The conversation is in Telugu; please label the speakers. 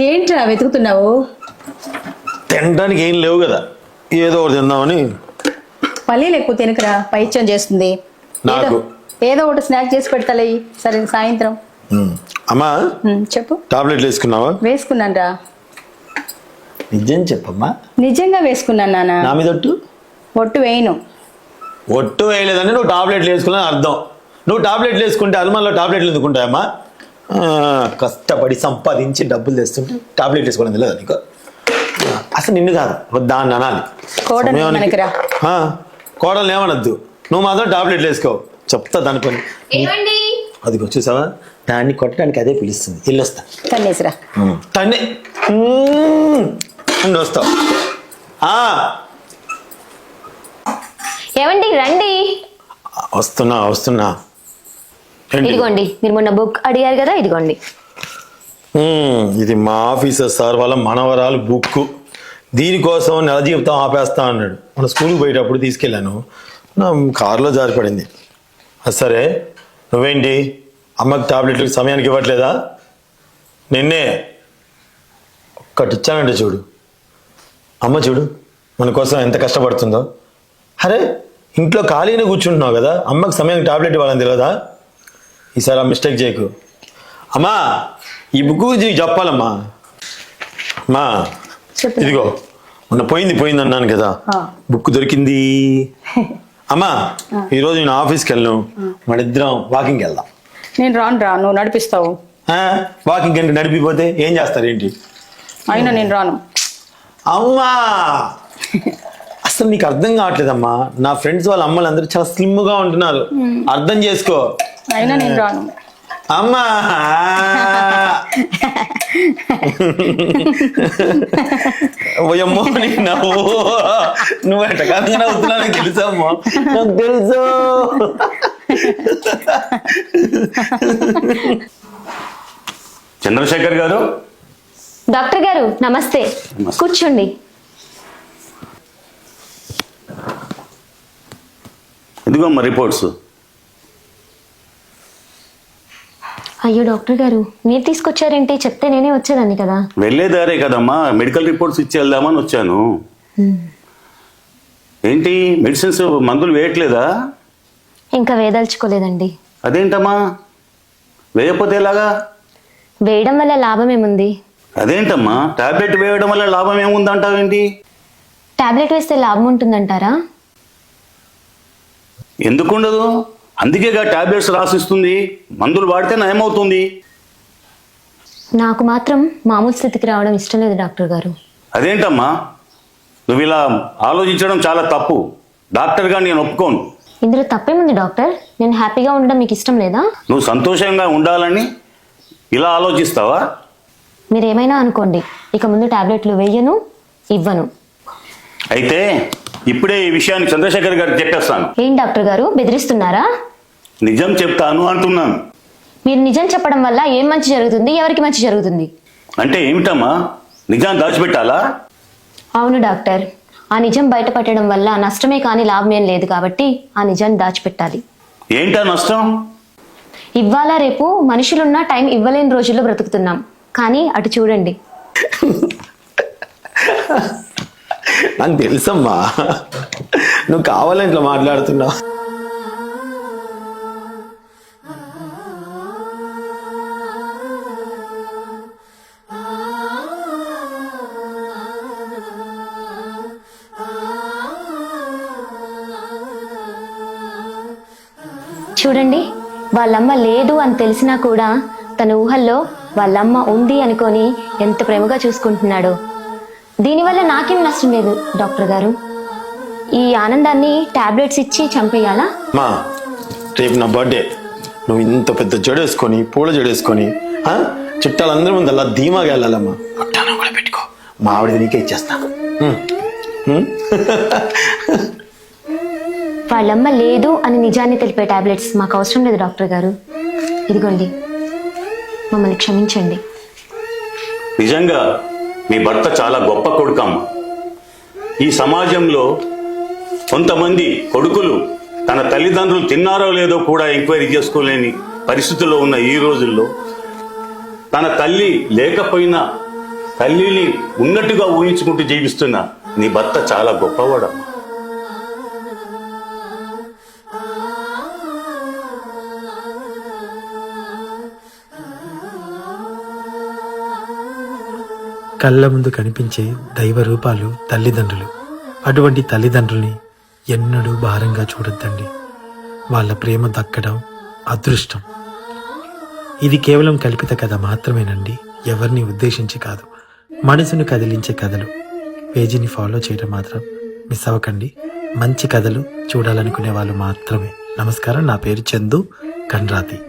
Speaker 1: ఏంట్రా వెతుకుతున్నావు?
Speaker 2: తినడానికి ఏం లేవు కదా. ఏదో ఒకటి తిందామని.
Speaker 1: పల్లీలు ఎక్కువ తినకరా పైత్యం చేస్తుంది.
Speaker 2: నాకు.
Speaker 1: ఏదో- ఒకటి స్నాక్ చేసి పెడతాలే సరే సాయంత్రం.
Speaker 2: అమ్మా
Speaker 1: చెప్పు.
Speaker 2: టాబ్లెట్లు వేసుకున్నావా?
Speaker 1: వేసుకున్నాను రా
Speaker 2: నిజం చెప్పమ్మా.
Speaker 1: నిజంగా వేసుకున్నాను నాన్న
Speaker 2: నా మీద ఒట్టు?
Speaker 1: ఒట్టు వేయను.
Speaker 2: ఒట్టు వేయలేదంటే నువ్వు టాబ్లెట్లు వేసుకున్నా అర్థం. నువ్వు టాబ్లెట్లు వేసుకుంటే అల్మాల్లో టాబ్లెట్లు ఎందుకుంటాయమ్మా కష్టపడి సంపాదించి డబ్బులు తెస్తుంటే టాబ్లెట్ వేసుకోవడం తెలియదు నీకు? అసలు నిన్ను కాదు దాన్ని అనాలి.
Speaker 1: కోడలు
Speaker 2: ఏమనద్దు. నువ్వు మాత్రం టాబ్లెట్లు వేసుకో. చెప్తా దాని పని.
Speaker 3: ఏమండి?
Speaker 2: అది చూసావా? దాన్ని కొట్టడానికి అదే పిలుస్తుంది. వెళ్ళొస్తా
Speaker 1: తన్నేసిరా
Speaker 2: తన్నే వస్తావు
Speaker 3: ఏమండి రండి.
Speaker 2: వస్తున్నా వస్తున్నా?
Speaker 3: ఇదిగోండి మీరు మొన్న బుక్ అడిగారు కదా ఇదిగోండి.
Speaker 2: ఇది మా ఆఫీసర్ సార్ వాళ్ళ మనవరాలు బుక్ దీనికోసం నెల జీవితం ఆపేస్తా అన్నాడు. మన స్కూల్కి పోయేటప్పుడు తీసుకెళ్ళాను. నా కారులో జారిపడింది సరే నువ్వేంటి? అమ్మకి టాబ్లెట్లకు సమయానికి ఇవ్వట్లేదా? నిన్నే ఒక్కటి ఇచ్చానంటే చూడు. అమ్మ చూడు మన కోసం ఎంత కష్టపడుతుందో. అరే ఇంట్లో ఖాళీనే కూర్చుంటున్నావు కదా అమ్మకి సమయానికి టాబ్లెట్ ఇవ్వాలని తెలియదా ఈసారి ఆ మిస్టేక్ చేయకు. అమ్మా ఈ బుక్ గురించి నీకు చెప్పాలమ్మా. అమ్మా
Speaker 1: చెప్పు.
Speaker 2: ఇదిగో మొన్న పోయింది పోయింది అన్నాను కదా.
Speaker 1: ఆ.
Speaker 2: బుక్ దొరికింది. అమ్మా ఈరోజు నేను ఆఫీస్కి వెళ్ళను మన ఇద్దరం వాకింగ్కి వెళ్దాం.
Speaker 1: నేను రాను రా నువ్వు నడిపిస్తావు.
Speaker 2: ఆ? వాకింగ్ అంటే నడిపిపోతే ఏం చేస్తారు ఏంటి?
Speaker 1: అయినా నేను రాను.
Speaker 2: అమ్మా! అసలు నీకు అర్థం కావట్లేదమ్మా. నా ఫ్రెండ్స్ వాళ్ళ అమ్మలు అందరూ చాలా స్లిమ్గా ఉంటున్నారు అర్థం చేసుకో.
Speaker 1: అయినా నేను రాను.
Speaker 2: అమ్మా. ఓయమ్మో నీ నవ్వు. నువ్వు ఎట్టకాలంగా నవ్వుతున్నావు నాకు తెలుసమ్మా నాకు తెలుసు.
Speaker 4: చంద్రశేఖర్ గారు?
Speaker 3: డాక్టర్ గారు నమస్తే.
Speaker 4: నమస్తే.
Speaker 3: కూర్చోండి.
Speaker 4: ఇదిగోమ్మ రిపోర్ట్స్
Speaker 3: అయ్యో డాక్టర్ గారు మీరు తీసుకొచ్చారేంటి? చెప్తే నేనే వచ్చేదాన్ని కదా.
Speaker 4: వెళ్ళేదారే కదమ్మా మెడికల్ రిపోర్ట్స్ ఇచ్చి వెళ్దామని వచ్చాను. ఏంటి? మెడిసిన్స్ మందులు వేయట్లేదా?
Speaker 3: ఇంకా వేదలుచుకోలేదండి.
Speaker 4: అదేంటమ్మా? వేయకపోతే ఎలాగా?
Speaker 3: వేయడం వల్ల లాభం ఏముంది?
Speaker 4: అదేంటమ్మా? టాబ్లెట్ వేయడం వల్ల లాభం ఏముందంటావేంటి?
Speaker 3: టాబ్లెట్ వేస్తే లాభం ఉంటుందంటారా?
Speaker 4: ఎందుకుండదు? అందుకేగా టాబ్లెట్స్ రాసిస్తుంది. మందులు వాడితే నయమవుతుంది.
Speaker 3: నాకు మాత్రం మామూలు స్థితికి రావడం ఇష్టం లేదు డాక్టర్ గారు.
Speaker 4: అదేంటమ్మా? నువ్వు ఇలా ఆలోచించడం చాలా తప్పు. డాక్టర్గా నేను ఒప్పుకోను.
Speaker 3: ఇందులో తప్పేముంది డాక్టర్? నేను హ్యాపీగా ఉండడం మీకు ఇష్టం లేదా?
Speaker 4: నువ్వు సంతోషంగా ఉండాలని ఇలా ఆలోచిస్తావా?
Speaker 3: మీరు ఏమైనా అనుకోండి ఇక ముందు టాబ్లెట్లు వేయను ఇవ్వను.
Speaker 4: అయితే ఇప్పుడే ఈ విషయాన్ని చంద్రశేఖర్ గారికి చెప్పేస్తాను.
Speaker 3: ఏం డాక్టర్ గారు? బెదిరిస్తున్నారా?
Speaker 4: నిజం చెప్తాను అంటున్నాను.
Speaker 3: మీరు నిజం చెప్పడం వల్ల ఏం మంచి జరుగుతుంది? ఎవరికి మంచి జరుగుతుంది?
Speaker 4: అంటే ఏమిటమ్మా? నిజాన్ని దాచిపెట్టాలా?
Speaker 3: అవును డాక్టర్. ఆ నిజం బయటపడడం వల్ల నష్టమే కానీ లాభమేం లేదు కాబట్టి ఆ నిజాన్ని దాచిపెట్టాలి.
Speaker 4: ఏంటా నష్టం?
Speaker 3: ఇవాళ రేపు మనుషులున్న టైం ఇవ్వలేని రోజుల్లో బ్రతుకుతున్నాం. కానీ అటు చూడండి.
Speaker 2: నాకు తెలుసమ్మా. నువ్వు కావాలని ఇట్లా మాట్లాడుతున్నావు
Speaker 3: చూడండి వాళ్ళమ్మ లేదు అని తెలిసినా కూడా తన ఊహల్లో వాళ్ళమ్మ ఉంది అనుకొని ఎంత ప్రేమగా చూసుకుంటున్నాడో. దీనివల్ల నాకేం నష్టం లేదు డాక్టర్ గారు. ఈ ఆనందాన్ని టాబ్లెట్స్ ఇచ్చి చంపేయాలా?
Speaker 2: మా రేపు నా బర్త్డే. నువ్వు ఇంత పెద్ద జడేసుకొని పూల జడేసుకొని? చుట్టాలందరి ముందు అలా ధీమాగా వెళ్ళాలమ్మా. అట్టాను కూడా పెట్టుకో. మా ఆవిడ నీకే ఇచ్చేస్తా?
Speaker 3: వాళ్ళమ్మ లేదు అని నిజాన్ని తెలిపే టాబ్లెట్స్ మాకు అవసరం లేదు డాక్టర్ గారు. ఇదిగోండి. మమ్మల్ని క్షమించండి.
Speaker 4: నిజంగా? మీ భర్త చాలా గొప్ప కొడుకమ్మ. ఈ సమాజంలో కొంతమంది కొడుకులు తన తల్లిదండ్రులు తిన్నారో లేదో కూడా ఎంక్వైరీ చేసుకోలేని పరిస్థితుల్లో ఉన్న ఈ రోజుల్లో తన తల్లి లేకపోయినా తల్లిని ఉన్నట్టుగా ఊహించుకుంటూ జీవిస్తున్న నీ భర్త చాలా గొప్పవాడమ్మ.
Speaker 5: కళ్ళ ముందు కనిపించే దైవ రూపాలు తల్లిదండ్రులు. అటువంటి తల్లిదండ్రుల్ని ఎన్నడూ భారంగా చూడొద్దండి. వాళ్ళ ప్రేమ దక్కడం అదృష్టం. ఇది కేవలం కల్పిత కథ మాత్రమేనండి. ఎవరిని ఉద్దేశించి కాదు. మనసును కదిలించే కథలు. పేజీని ఫాలో చేయడం మాత్రం మిస్ అవ్వకండి. మంచి కథలు చూడాలనుకునే వాళ్ళు మాత్రమే. నమస్కారం. నా పేరు చందు. కండ్రాతి